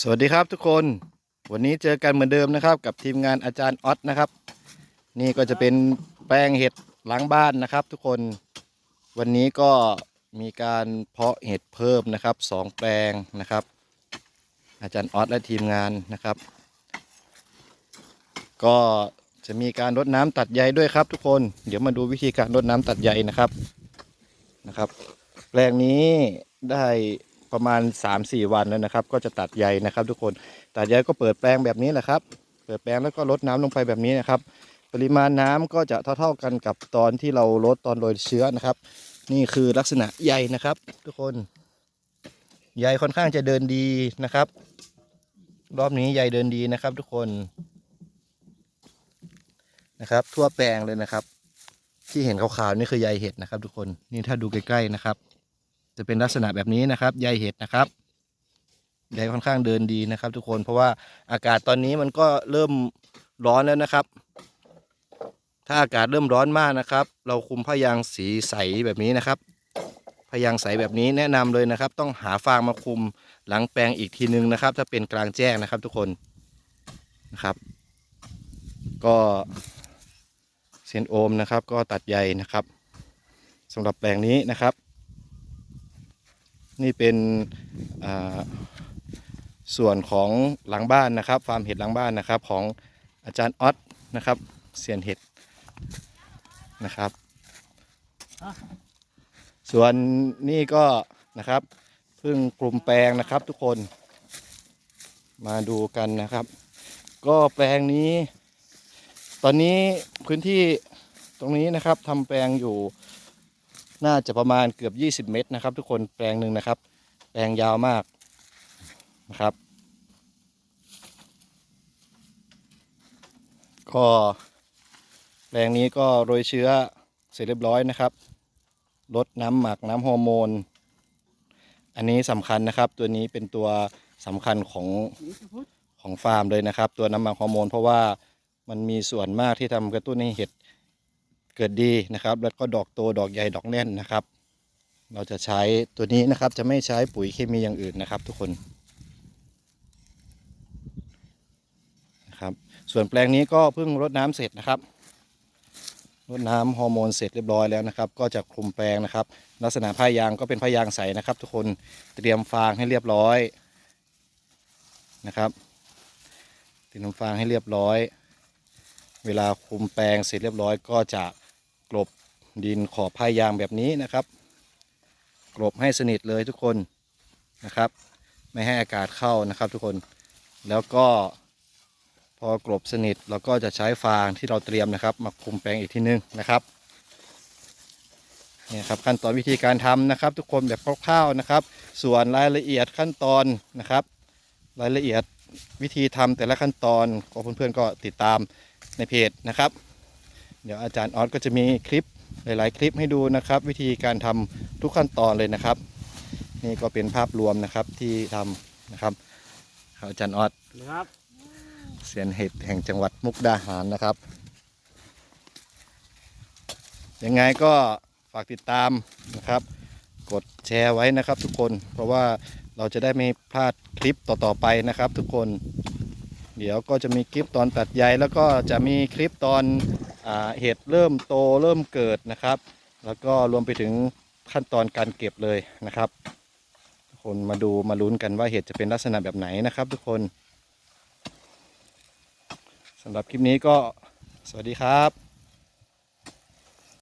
สวัสดีครับทุกคนวันนี้เจอกันเหมือนเดิมนะครับ กับทีมงานอาจารย์ออสนะครับ นี่ก็จะเป็นแปลงเห็ดหลังบ้านนะครับ ทุกคนวันนี้ก็มีการเพาะเห็ดเพิ่มนะครับสองแปลงนะครับ อาจารย์ออสและทีมงานนะครับ ก็จะมีการรดน้ำตัดใยด้วยครับ ทุกคนเดี๋ยวมาดูวิธีการรดน้ำตัดใยนะครับนะครับ แปลงนี้ได้ ประมาณ 3-4 วันแล้วนะครับ ก็จะตัดใยนะครับทุกคนตัดใยก็เปิดแปลงแบบนี้แหละครับ เปิดแปลงแล้วก็ลดน้ำลงไปแบบนี้นะครับ ปริมาณน้ำก็จะเท่า ๆกันกับตอนที่เราลดตอนโรยเชื้อนะครับ นี่คือลักษณะใยนะครับ ทุกคนใยค่อนข้างจะเดินดีนะครับ รอบนี้ใยเดินดีนะครับ ทุกคนนะครับ ทั่วแปลงเลยนะครับ ที่เห็นขาวๆนี่คือใยเห็ดนะครับ ทุกคนนี่ถ้าดูใกล้ๆนะครับ จะเป็นลักษณะแบบนี้นะครับใยเห็ดนะครับใยค่อนข้างเดินดีนะครับ ทุกคนเพราะว่าอากาศตอนนี้มันก็เริ่มร้อนแล้วนะครับ ถ้าอากาศเริ่มร้อนมากนะครับ เราคุมผ้ายางสีใสแบบนี้นะครับผ้ายางใสแบบนี้แนะนำเลยนะครับ ต้องหาฟางมาคุมหลังแปลงอีกทีนึงนะครับ ถ้าเป็นกลางแจ้งนะครับ ทุกคนนะครับ ก็เซยนโอมนะครับ ก็ตัดใยนะครับสำหรับแปลงนี้นะครับ นี่เป็นส่วนของหลังบ้านนะครับ ฟาร์มเห็ดหลังบ้านนะครับ ของอาจารย์ออสนะครับเซียนเห็ดนะครับ ส่วนนี่ก็นะครับเพิ่งกลุ่มแปลงนะครับทุกคน มาดูกันนะครับ ก็แปลงนี้ ตอนนี้พื้นที่ตรงนี้นะครับทำแปลงอยู่ น่าจะประมาณเกือบ 20 เมตรนะครับ ทุกคนแปลงหนึ่งนะครับ แปลงยาวมากนะครับ ก็แปลงนี้ก็โรยเชื้อเสร็จเรียบร้อยนะครับลดน้ำหมักน้ำฮอร์โมน อันนี้สำคัญนะครับ ตัวนี้เป็นตัวสำคัญของของฟาร์มเลยนะครับ ตัวน้ำหมักฮอร์โมน เพราะว่ามันมีส่วนมากที่ทำกระตุ้นให้เห็ด เกิดดีนะครับ แล้วก็ดอกโตดอกใหญ่ดอกแน่นนะครับ เราจะใช้ตัวนี้นะครับจะไม่ใช้ปุ๋ยเคมีอย่างอื่นนะครับ ทุกคนนะครับ ส่วนแปลงนี้ก็เพิ่งรดน้ำเสร็จนะครับรดน้ำฮอร์โมนเสร็จเรียบร้อยแล้วนะครับ ก็จะคลุมแปลงนะครับ ลักษณะผ้ายางก็เป็นผ้ายางใสนะครับ ทุกคนเตรียมฟางให้เรียบร้อยนะครับเตรียมฟางให้เรียบร้อย เวลาคลุมแปลงเสร็จเรียบร้อยก็จะ กลบดินขอบผ้ายยางแบบนี้นะครับ กลบให้สนิทเลยทุกคนนะครับ ไม่ให้อากาศเข้านะครับทุกคนแล้วก็พอกลบสนิทเราก็จะใช้ฟางที่เราเตรียมนะครับ มาคุมแปลงอีกทีนึงนะครับเนี่ยครับขั้นตอนวิธีการทำนะครับ ทุกคนแบบคร่าวๆนะครับ ส่วนรายละเอียดขั้นตอนนะครับ รายละเอียดวิธีทำแต่ละขั้นตอนก็เพื่อนๆก็ติดตามในเพจนะครับ เดี๋ยวอาจารย์ออสก็จะมีคลิปหลาย ๆ คลิปให้ดูนะครับ วิธีการทำทุกขั้นตอนเลยนะครับ นี่ก็เป็นภาพรวมนะครับที่ทำนะครับครับอาจารย์ออสครับเซียนเห็ดแห่งจังหวัดมุกดาหารนะครับ ยังไงก็ฝากติดตามนะครับ กดแชร์ไว้นะครับทุกคน เพราะว่าเราจะได้ไม่พลาดคลิปต่อ ๆ ไปนะครับทุกคน เดี๋ยวก็จะมีคลิปตอนตัดใยแล้วก็จะมีคลิปตอนอา เห็ดเริ่มโตเริ่มเกิดนะครับ แล้วก็รวมไปถึงขั้นตอนการเก็บเลยนะครับ ทุกคนมาดูมาลุ้นกันว่าเห็ดจะเป็นลักษณะแบบไหนนะครับทุกคนสำหรับคลิปนี้ก็สวัสดีครับ